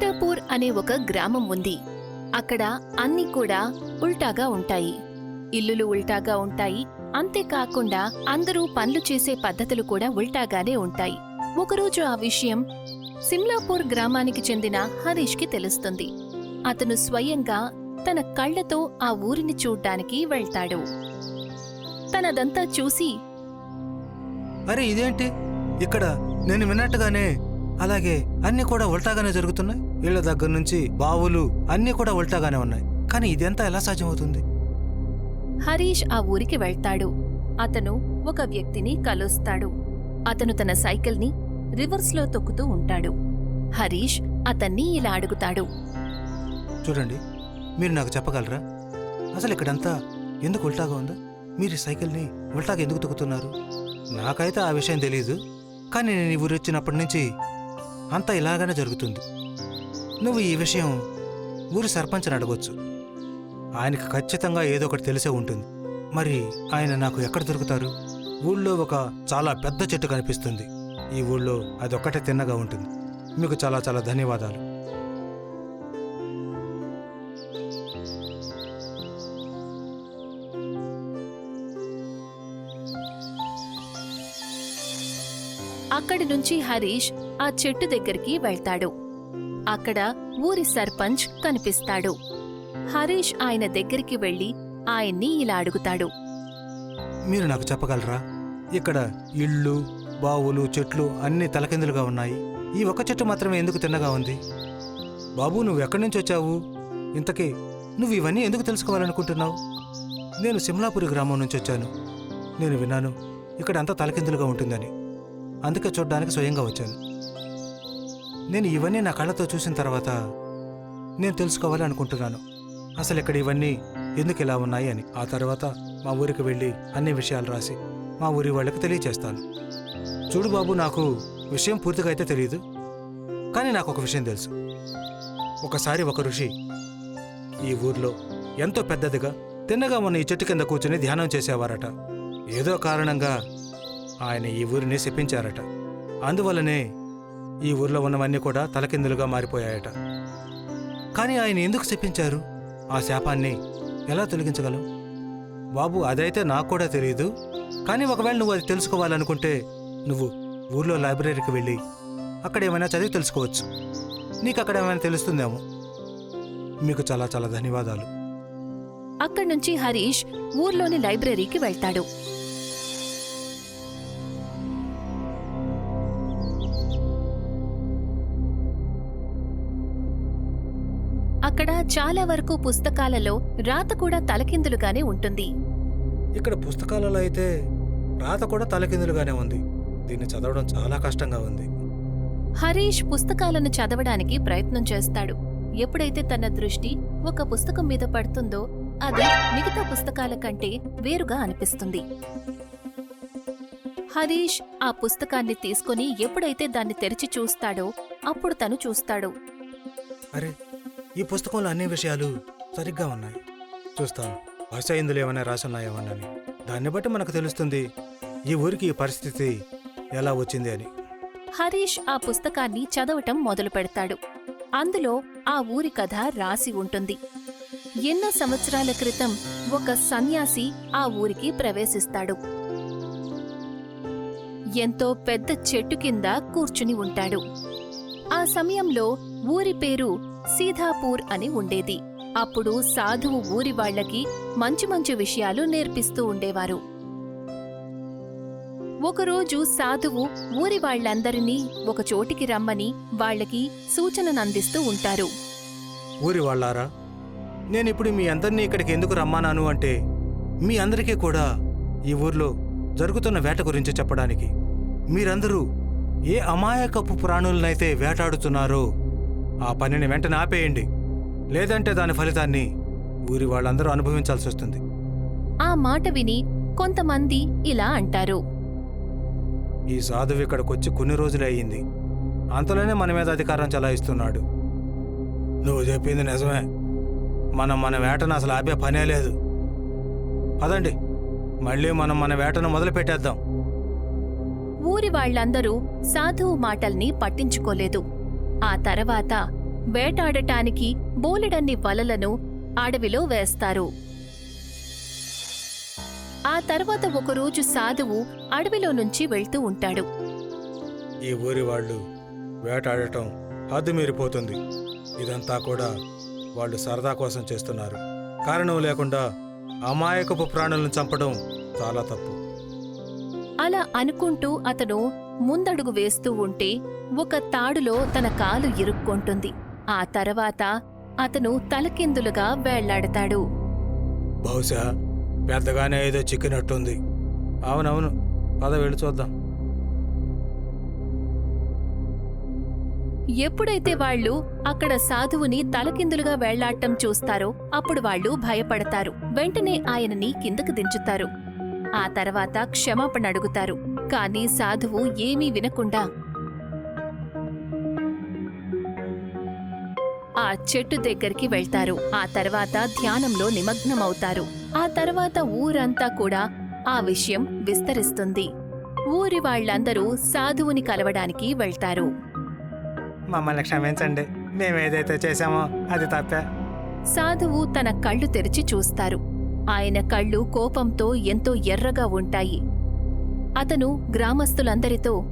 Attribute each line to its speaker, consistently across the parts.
Speaker 1: మీఠాపూర్ అనే ఒక గ్రామం ఉంది. అక్కడ అన్ని కూడా ఉల్టాగా ఉంటాయి. ఇల్లులు ఉల్టాగా ఉంటాయి. అంతేకాకుండా అందరూ పనులు చేసే పద్ధతులు కూడా ఉల్టాగానే ఉంటాయి. ఒకరోజు ఆ విషయం సిమ్లాపూర్ గ్రామానికి చెందిన హరీష్కి తెలుస్తుంది. అతను స్వయంగా తన కళ్ళతో ఆ ఊరిని చూడ్డానికి వెళ్తాడు. తనదంతా చూసి
Speaker 2: అరే ఇదేంటి? ఇక్కడ నేను విన్నట్టుగానే అలాగే అన్ని కూడా ఉల్టాగానే జరుగుతున్నాయి. ఇళ్ళ దగ్గర నుంచి బావులు అన్ని కూడా ఉల్టాగానే ఉన్నాయి. కానీ ఇదంతా ఎలా సాధ్యమవుతుంది?
Speaker 1: హరీష్ ఆ ఊరికి వెళ్తాడు. అతను ఒక వ్యక్తిని కలుస్తాడు. అతను తన సైకిల్ని రివర్స్లో తొక్కుతూ ఉంటాడు. హరీష్ అతన్ని ఇలా అడుగుతాడు.
Speaker 2: చూడండి మీరు నాకు చెప్పగలరా? అసలు ఇక్కడంతా ఎందుకు ఉల్టాగా ఉందో? మీరు ఈ సైకిల్ని ఉల్టాగా ఎందుకు తొక్కుతున్నారు? నాకైతే ఆ విషయం తెలియదు కానీ నేను ఈ ఊరు వచ్చినప్పటి నుంచి అంతా ఇలాగనే జరుగుతుంది. నువ్వు ఈ విషయం ఊరి సర్పంచ్ని అడగొచ్చు. ఆయనకు ఖచ్చితంగా ఏదో ఒకటి తెలిసే ఉంటుంది. మరి ఆయన నాకు ఎక్కడ దొరుకుతారు? ఊళ్ళో ఒక చాలా పెద్ద చెట్టు కనిపిస్తుంది. ఈ ఊళ్ళో అదొక్కటే తిన్నగా ఉంటుంది. మీకు చాలా చాలా ధన్యవాదాలు.
Speaker 1: అక్కడి నుంచి హరీష్ ఆ చెట్టు దగ్గరికి వెళ్తాడు. అక్కడ ఊరి సర్పంచ్ కనిపిస్తాడు. హరీష్ ఆయన దగ్గరికి వెళ్ళి ఆయన్ని ఇలా అడుగుతాడు.
Speaker 2: మీరు నాకు చెప్పగలరా? ఇక్కడ ఇళ్ళు బావులు చెట్లు అన్నీ తలకిందులుగా ఉన్నాయి. ఈ ఒక్క చెట్టు మాత్రమే ఎందుకు తిన్నగా ఉంది? బాబు నువ్వు ఎక్కడి నుంచి వచ్చావు? ఇంతకీ నువ్వు ఇవన్నీ ఎందుకు తెలుసుకోవాలనుకుంటున్నావు? నేను సిమ్లాపురి గ్రామం నుంచి వచ్చాను. నేను విన్నాను ఇక్కడ అంతా తలకిందులుగా ఉంటుందని. అందుకే చూడ్డానికి స్వయంగా వచ్చాను. నేను ఇవన్నీ నా కళ్ళతో చూసిన తర్వాత నేను తెలుసుకోవాలి అనుకుంటున్నాను. అసలు ఇక్కడ ఇవన్నీ ఎందుకు ఇలా ఉన్నాయి అని. ఆ తర్వాత మా ఊరికి వెళ్ళి అన్ని విషయాలు రాసి మా ఊరి వాళ్ళకి తెలియచేస్తాను. చూడు బాబు నాకు విషయం పూర్తిగా అయితే తెలియదు. కానీ నాకు ఒక విషయం తెలుసు. ఒకసారి ఒక ఋషి ఈ ఊర్లో ఎంతో పెద్దదిగా తిన్నగా ఉన్న ఈ చెట్టు కింద కూర్చుని ధ్యానం చేసేవారట. ఏదో కారణంగా ఆయన ఈ ఊరిని శపించారట. అందువల్లనే ఈ ఊర్లో ఉన్నవన్నీ కూడా తలకిందులుగా మారిపోయాయట. కానీ ఆయన ఎందుకు చెప్పించారు? ఆ శాపాన్ని ఎలా తొలగించగలం? బాబు అదైతే నాకు కూడా తెలియదు. కానీ ఒకవేళ నువ్వు అది తెలుసుకోవాలనుకుంటే నువ్వు ఊర్లో లైబ్రరీకి వెళ్ళి అక్కడ ఏమైనా చదివి తెలుసుకోవచ్చు. నీకు అక్కడ ఏమైనా తెలుస్తుందేమో. మీకు చాలా చాలా ధన్యవాదాలు.
Speaker 1: అక్కడి నుంచి హరీష్ ఊర్లోని లైబ్రరీకి వెళ్తాడు. అక్కడ చాలా వరకు పుస్తకాలలో రాత కూడా తలకిందులుగానే ఉంటుంది.
Speaker 2: ఇక్కడ పుస్తకాలలో అయితే రాత కూడా తలకిందులుగానే ఉంది. దీన్ని చదవడం చాలా కష్టంగా ఉంది.
Speaker 1: హరీష్ పుస్తకాలను చదవడానికి ప్రయత్నం చేస్తాడు. ఎప్పుడైతే తన దృష్టి ఒక పుస్తకం మీద పడుతుందో అది మిగతా పుస్తకాల కంటే వేరుగా అనిపిస్తుంది. హరీష్ ఆ పుస్తకాన్ని తీసుకొని ఎప్పుడైతే దాన్ని తెరిచి చూస్తాడో అప్పుడు తను చూస్తాడు.
Speaker 2: అరే ఈ పుస్తకంలో అన్ని విషయాలు సరిగ్గా ఉన్నాయి. చూస్తాను. బహుశా ఇందులో ఏమైనా రాసున్నాయేమోనని దాన్ని బట్టి మనకు తెలుస్తుంది ఈ ఊరికి ఈ పరిస్థితి ఎలా వచ్చింది అని.
Speaker 1: హరీష్ ఆ పుస్తకాన్ని చదవటం మొదలు పెడతాడు. అందులో ఆ ఊరి కథ రాసి ఉంటుంది. ఎన్నో సంవత్సరాల క్రితం ఒక సన్యాసి ఆ ఊరికి ప్రవేశిస్తాడు. ఎంతో పెద్ద చెట్టు కింద కూర్చుని ఉంటాడు. ఆ సమయంలో ఊరి పేరు సీధాపూర్ అని ఉండేది. అప్పుడు సాధువు ఊరి వాళ్ళకి మంచి మంచి విషయాలు నేర్పిస్తూ ఉండేవారు. ఒకరోజు సాధువు ఊరి వాళ్ళందరినీ ఒక చోటికి రమ్మని వాళ్ళకి సూచననందిస్తూ ఉంటారు.
Speaker 2: ఊరి వాళ్ళారా? నేనిప్పుడు మీ అందరినీ ఇక్కడికి ఎందుకు రమ్మానాను అంటే మీ అందరికీ కూడా ఈ ఊర్లో జరుగుతున్న వేట గురించి చెప్పడానికి. మీరందరూ ఏ అమాయకపు ప్రాణులనైతే వేటాడుతున్నారో ఆ పనిని వెంటనే ఆపేయండి. లేదంటే దాని ఫలితాన్ని ఊరి వాళ్ళందరూ అనుభవించాల్సి వస్తుంది.
Speaker 1: ఆ మాట విని కొంతమంది ఇలా అంటారు.
Speaker 2: ఈ సాధువు ఇక్కడికొచ్చి కొన్ని రోజులే అయ్యింది. అంతలోనే మన మీద అధికారం చలాయిస్తున్నాడు. నువ్వు చెప్పింది నిజమే. మనం మన వేటను అసలు ఆపే పనే లేదు. పదండి. మళ్ళీ మనం మన వేటను మొదలు పెట్టేద్దాం.
Speaker 1: ఊరి వాళ్ళందరూ సాధువు మాటల్ని పట్టించుకోలేదు. ఆ తర్వాత వేటాడటానికి బోలెడన్ని వలలను అడవిలో వేస్తారు. ఆ తర్వాత ఒకరోజు సాధువు అడవిలో నుంచి వెళ్తూ ఉంటాడు.
Speaker 2: ఈ ఊరి వాళ్ళు వేటాడటం హద్దు మీరిపోతుంది. ఇదంతా కూడా వాళ్ళు సరదా కోసం చేస్తున్నారు. కారణం లేకుండా అమాయకపు ప్రాణులను చంపడం చాలా తప్పు.
Speaker 1: అలా అనుకుంటూ అతను ముందడుగు వేస్తూ ఉంటే ఒక తాడులో తన కాలు ఇరుక్కొంటుంది. ఆ తర్వాత అతను తలకిందులుగా వేళ్ళాడతాడు.
Speaker 2: బహుశా పెద్దగానే ఏదో చిక్కినట్టుంది. అవునవును పద వెళ్ళి చూద్దాం.
Speaker 1: ఎప్పుడైతే వాళ్ళు అక్కడ సాధువుని తలకిందులుగా వేళ్ళాడటం చూస్తారో అప్పుడు వాళ్ళు భయపడతారు. వెంటనే ఆయనని కిందకు దించుతారు. ఆ తర్వాత క్షమాపణ అడుగుతారు. కానీ సాధువు ఏమీ వినకుండా ఆ చెట్టు దగ్గరికి వెళ్తారు. ఆ తర్వాత ధ్యానంలో నిమగ్నమవుతారు. ఆ తర్వాత ఊరంతా కూడా ఆ విషయం విస్తరిస్తుంది. ఊరి వాళ్ళందరూ సాధువుని కలవడానికి వెళ్తారు.
Speaker 2: మమ్మల్ని క్షమించండి. మేము ఏదైతే చేశామో అది తప్పే.
Speaker 1: సాధువు తన కళ్ళు తెరిచి చూస్తారు. ఆయన కళ్ళు కోపంతో ఎంతో ఎర్రగా ఉంటాయి. అతను గ్రామస్తులందరితో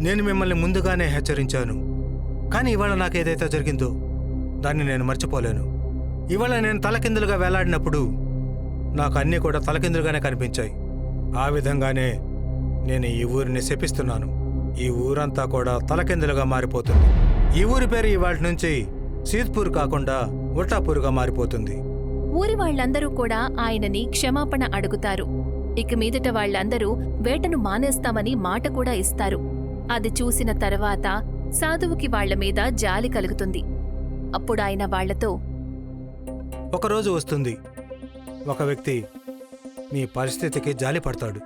Speaker 2: నేను మిమ్మల్ని ముందుగానే హెచ్చరించాను. కానీ ఇవాళ నాకు ఏదైతే జరిగిందో దాన్ని నేను మర్చిపోలేను. ఇవాళ నేను తలకిందులుగా వేలాడినప్పుడు నాకు అన్నీ కూడా తలకిందులుగానే కనిపించాయి. ఆ విధంగానే నేను ఈ ఊరిని శపిస్తున్నాను. ఈ ఊరంతా కూడా తలకిందులుగా మారిపోతుంది. ఈ ఊరి పేరు ఇవాళ నుంచి సీత్పూర్ కాకుండా ఉల్టాపూర్గా మారిపోతుంది.
Speaker 1: ఊరి వాళ్ళందరూ కూడా ఆయనని క్షమాపణ అడుగుతారు. ఇక మీదట వాళ్ళందరూ వేటను మానేస్తామని మాట కూడా ఇస్తారు. అది చూసిన తర్వాత సాధువుకి వాళ్ళ మీద జాలి కలుగుతుంది. అప్పుడు ఆయన వాళ్ళతో
Speaker 2: ఒకరోజు వస్తుంది. ఒక వ్యక్తి మీ పరిస్థితికి జాలి పడతాడు.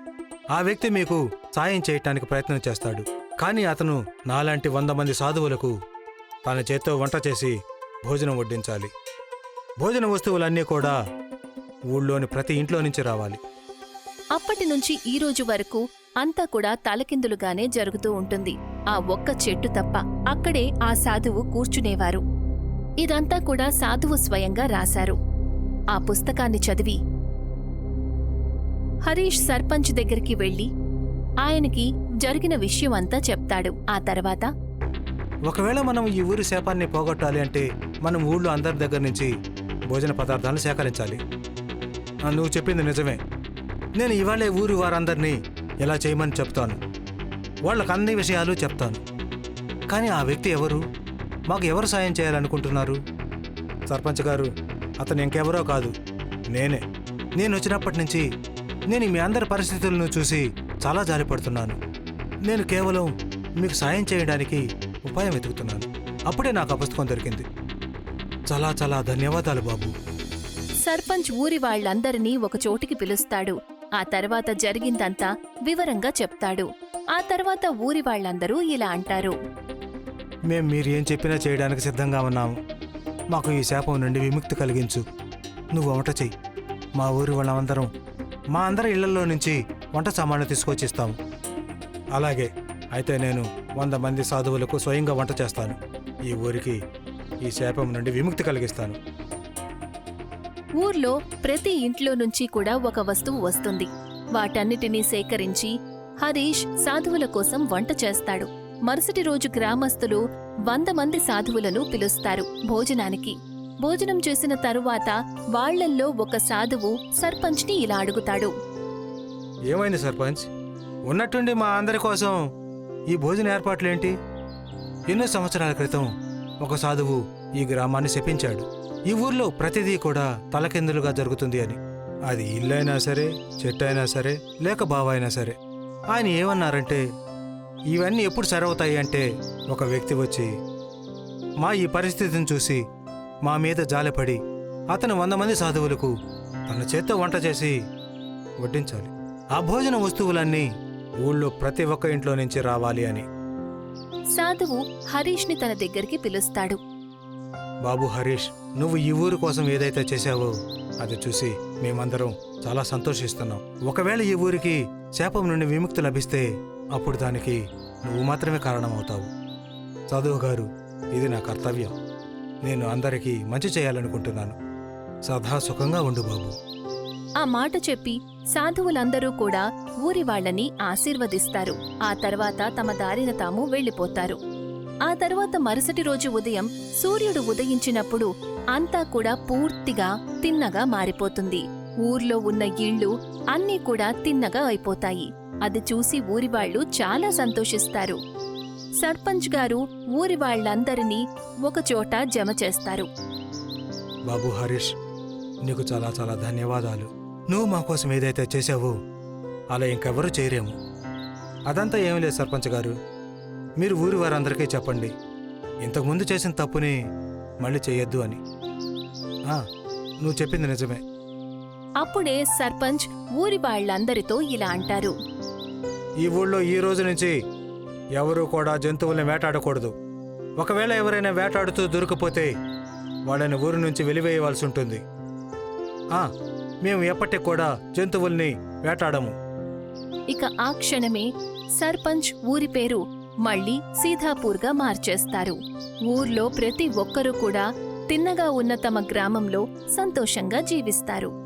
Speaker 2: ఆ వ్యక్తి మీకు సాయం చేయటానికి ప్రయత్నం చేస్తాడు. కానీ అతను నాలాంటి వంద మంది సాధువులకు తన చేత్తో వంట చేసి భోజనం వడ్డించాలి. భోజన వస్తువులన్నీ కూడా ఊళ్ళోని ప్రతి ఇంట్లో నుంచి రావాలి.
Speaker 1: అప్పటి నుంచి ఈ రోజు వరకు అంతా కూడా తలకిందులుగానే జరుగుతూ ఉంటుంది. ఆ ఒక్క చెట్టు తప్ప అక్కడే ఆ సాధువు కూర్చునేవారు. ఇదంతా కూడా సాధువు స్వయంగా రాశారు. ఆ పుస్తకాన్ని చదివి హరీష్ సర్పంచ్ దగ్గరికి వెళ్ళి ఆయనకి జరిగిన విషయం అంతా చెప్తాడు. ఆ తర్వాత
Speaker 2: ఒకవేళ మనం ఈ ఊరి శాపాన్ని పోగొట్టాలి అంటే మనం ఊళ్ళో అందరి దగ్గర నుంచి భోజన పదార్థాలను సేకరించాలి. నువ్వు చెప్పింది నిజమే. నేను ఇవాళే ఊరి వారందరినీ ఎలా చేయమని చెప్తాను. వాళ్ళకు అన్ని విషయాలు చెప్తాను. కానీ ఆ వ్యక్తి ఎవరు? మాకు ఎవరు సాయం చేయాలనుకుంటున్నారు? సర్పంచ్ గారు అతను ఇంకెవరో కాదు. నేనే. నేను వచ్చినప్పటి నుంచి నేను మీ అందరి పరిస్థితులను చూసి చాలా జాలిపడుతున్నాను నేను కేవలం మీకు సాయం చేయడానికి ఉపాయం వెతుకుతున్నాను. అప్పుడే నాకు ఆ పుస్తకం దొరికింది. చాలా చాలా ధన్యవాదాలు బాబు.
Speaker 1: సర్పంచ్ ఊరి వాళ్ళందరినీ ఒక చోటికి పిలుస్తాడు. ఆ తర్వాత జరిగిందంతా వివరంగా చెప్తాడు. ఆ తర్వాత ఊరి వాళ్ళందరూ ఇలా అంటారు.
Speaker 2: మేం మీరు ఏం చెప్పినా చేయడానికి సిద్ధంగా ఉన్నాము మాకు ఈ శాపం నుండి విముక్తి కలిగించు. నువ్వు వంట చెయ్యి. మా ఊరి వాళ్ళందరం మా అందరి ఇళ్ళలో నుంచి వంట సామాన్లు తీసుకొచ్చి ఇస్తాము అలాగే అయితే నేను వంద మంది సాధువులకు స్వయంగా వంట చేస్తాను. ఈ ఊరికి ఈ శాపం నుండి విముక్తి కలిగిస్తాను.
Speaker 1: ఊర్లో ప్రతి ఇంట్లో నుంచి కూడా ఒక వస్తువు వస్తుంది. వాటన్నిటినీ సేకరించి హరీష్ సాధువుల కోసం వంట చేస్తాడు. మరుసటి రోజు గ్రామస్తులు వంద మంది సాధువులను పిలుస్తారు భోజనానికి. భోజనం చేసిన తరువాత వాళ్ళల్లో ఒక సాధువు సర్పంచ్ని ఇలా అడుగుతాడు.
Speaker 2: ఏమైంది సర్పంచ్? ఉన్నట్టుండి మా అందరి కోసం ఈ భోజన ఏర్పాట్లేంటి? ఎన్నో సంవత్సరాల క్రితం ఒక సాధువు ఈ గ్రామాన్ని శపించాడు. ఈ ఊర్లో ప్రతిదీ కూడా తలకిందులుగా జరుగుతుంది అని. అది ఇల్లైనా సరే చెట్టు అయినా సరే లేక బావ అయినా సరే. ఆయన ఏమన్నారంటే ఇవన్నీ ఎప్పుడు సరవుతాయి అంటే ఒక వ్యక్తి వచ్చి మా ఈ పరిస్థితిని చూసి మా మీద జాలిపడి అతను వంద మంది సాధువులకు తన చేత్తో వంట చేసి వడ్డించాలి. ఆ భోజన వస్తువులన్నీ ఊళ్ళో ప్రతి ఒక్క ఇంట్లో నుంచి రావాలి అని.
Speaker 1: సాధువు హరీష్ని తన దగ్గరికి పిలుస్తాడు.
Speaker 2: బాబు హరీష్ నువ్వు ఈ ఊరు కోసం ఏదైతే చేశావో అది చూసి మేమందరం చాలా సంతోషిస్తున్నాం. ఒకవేళ ఈ ఊరికి శాపం నుండి విముక్తి లభిస్తే అప్పుడు దానికి నువ్వు మాత్రమే కారణమవుతావు. చదువు గారు ఇది నా కర్తవ్యం. నేను అందరికీ మంచి చేయాలనుకుంటున్నాను. సదా సుఖంగా ఉండు బాబు.
Speaker 1: ఆ మాట చెప్పి సాధువులందరూ కూడా ఊరి వాళ్ళని ఆశీర్వదిస్తారు. ఆ తర్వాత తమ దారిన తాము వెళ్ళిపోతారు. ఆ తర్వాత మరుసటి రోజు ఉదయం సూర్యుడు ఉదయించినప్పుడు అంతా కూడా పూర్తిగా తిన్నగా మారిపోతుంది. ఊర్లో ఉన్న ఇళ్ళు అన్నీ కూడా తిన్నగా అయిపోతాయి. అది చూసి ఊరివాళ్ళు చాలా సంతోషిస్తారు. సర్పంచ్ గారు ఊరి వాళ్ళందరినీ ఒకచోట జమ చేస్తారు.
Speaker 2: బాబు హరీష్ నీకు చాలా చాలా ధన్యవాదాలు. నువ్వు మా కోసం ఏదైతే చేశావో అలా ఇంకెవరూ చేయరేము. అదంతా ఏమీ లేదు సర్పంచ్ గారు. మీరు ఊరి వారందరికీ చెప్పండి. ఇంతకుముందు చేసిన తప్పుని మళ్ళీ చేయొద్దు అని. నువ్వు చెప్పింది నిజమే.
Speaker 1: అప్పుడే సర్పంచ్ ఊరి వాళ్ళందరితో ఇలా అంటారు.
Speaker 2: ఈ ఊళ్ళో ఈ రోజు నుంచి ఎవరూ కూడా జంతువుల్ని వేటాడకూడదు. ఒకవేళ ఎవరైనా వేటాడుతూ దొరికిపోతే వాళ్ళని ఊరి నుంచి వెలివేయవలసి ఉంటుంది. మేము ఎప్పటికి కూడా జంతువుల్ని వేటాడము.
Speaker 1: ఇక ఆ క్షణమే సర్పంచ్ ఊరి పేరు మళ్ళీ సీతాపూర్గా మార్చేస్తారు. ఊర్లో ప్రతి ఒక్కరూ కూడా తిన్నగా ఉన్న తమ గ్రామంలో సంతోషంగా జీవిస్తారు.